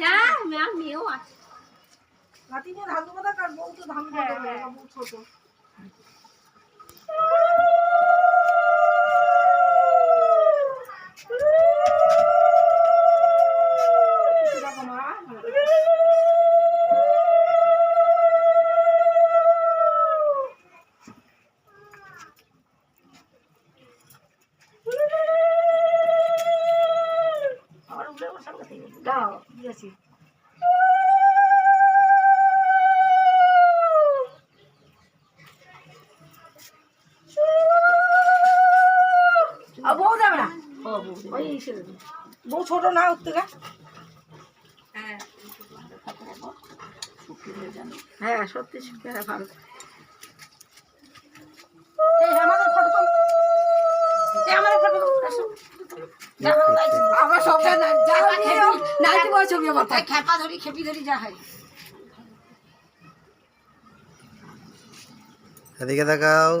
যা ম্যাম মেয়েও আছে। লাতিনে ধান দাদা কার বউ তো ধান দাদা ছোট। দাও দিয়েছি। বউ যাবে না? ওই বউ ছোট না উঠতে গা হ্যাঁ সত্যি সত্যি হ্যাঁ ভালো। আমার সব নাইটি বয় ছবি আমার খেপা ধরি খেপি ধরি যা হয়। এদিকে দেখাও।